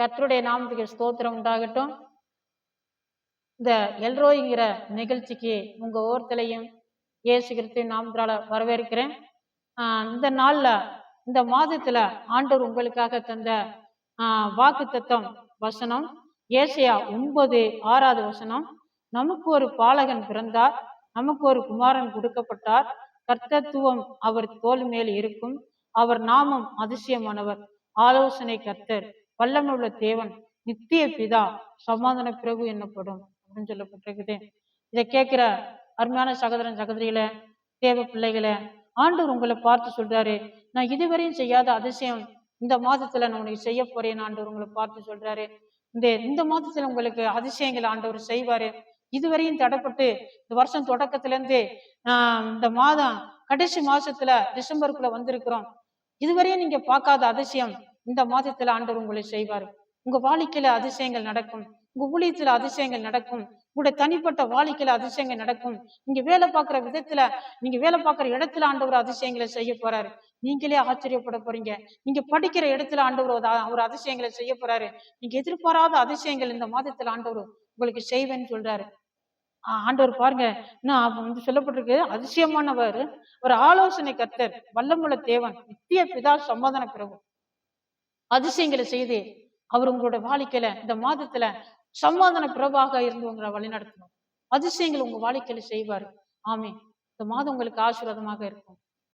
கர்த்தருடைய நாமத்துக்கு ஸ்தோத்திரம் உண்டாகட்டும். இந்த எல்ரோய்ங்கிற நிகழ்ச்சிக்கு உங்க ஓரத்திலையும் ஏசுகிறத்தையும் நாமத்தால வரவேற்கிறேன். ஆஹ் இந்த நாள்ல இந்த மாதத்துல ஆண்டவர் உங்களுக்காக தந்த வாக்கு தத்தம் வசனம் ஏசையா ஒன்பது ஆறாவது வசனம். நமக்கு ஒரு பாலகன் பிறந்தார். நமக்கு ஒரு குமாரன் கொடுக்கப்பட்டார். கர்த்தத்துவம் அவர் தோல் மேல் இருக்கும். அவர் நாமம் அதிசயமானவர். ஆலோசனை கர்த்தர். வல்லமுள்ள தேவன் நித்திய பிதா சமாதான பிரபு என்னப்படும்? அப்படின்னு சொல்லப்பட்டிருக்குது. இதை கேட்கிற அருமையான சகோதரன் சகோதரிகளை தேவ பிள்ளைகளை ஆண்டவர் உங்களை பார்த்து சொல்றாரு நான் இதுவரையும் செய்யாத அதிசயம் இந்த மாதத்துல நான் உனக்கு செய்ய போறேன் ஆண்டவர் உங்களை பார்த்து சொல்றாரு. இந்த இந்த மாதத்துல உங்களுக்கு அதிசயங்கள் ஆண்டவர் செய்வாரு. இதுவரையும் தடைப்பட்டு இந்த வருஷம் தொடக்கத்துல இருந்து இந்த மாதம் கடைசி மாசத்துல டிசம்பருக்குள்ள வந்திருக்கிறோம். இதுவரையும் நீங்க பார்க்காத அதிசயம் இந்த மாதத்துல ஆண்டவர் உங்களை செய்வார். உங்க வாழ்க்கையில அதிசயங்கள் நடக்கும். உங்க ஊழியத்துல அதிசயங்கள் நடக்கும். உங்களுடைய தனிப்பட்ட வாழ்க்கையில அதிசயங்கள் நடக்கும். நீங்க வேலை பார்க்குற விதத்துல நீங்க வேலை பார்க்குற இடத்துல ஆண்டவர் அதிசயங்களை செய்ய போறாரு. நீங்களே ஆச்சரியப்பட போறீங்க. நீங்க படிக்கிற இடத்துல ஆண்டவர் ஒரு அதிசயங்களை செய்ய போறாரு. நீங்க எதிர்பாராத அதிசயங்கள் இந்த மாதத்துல ஆண்டவர் உங்களுக்கு செய்வேன்னு சொல்றாரு. ஆண்டவர் பாருங்க. இன்னும் வந்து சொல்லப்பட்டிருக்கு. அதிசயமானவர் ஒரு ஆலோசனை கத்தர் வல்லமுள்ள தேவன் நித்திய பிதா சமாதான பிரபு. அதிசயங்களை செய்து அவர் உங்களோட வாழ்க்கையில இந்த மாதத்துல சமாதான பிரபாக இருந்து உங்களை வழிநடத்தணும். அதிசயங்கள் உங்க வாழ்க்கையில செய்வார். ஆமே இந்த மாதம் உங்களுக்கு ஆசீர்வாதமாக இருக்கும்.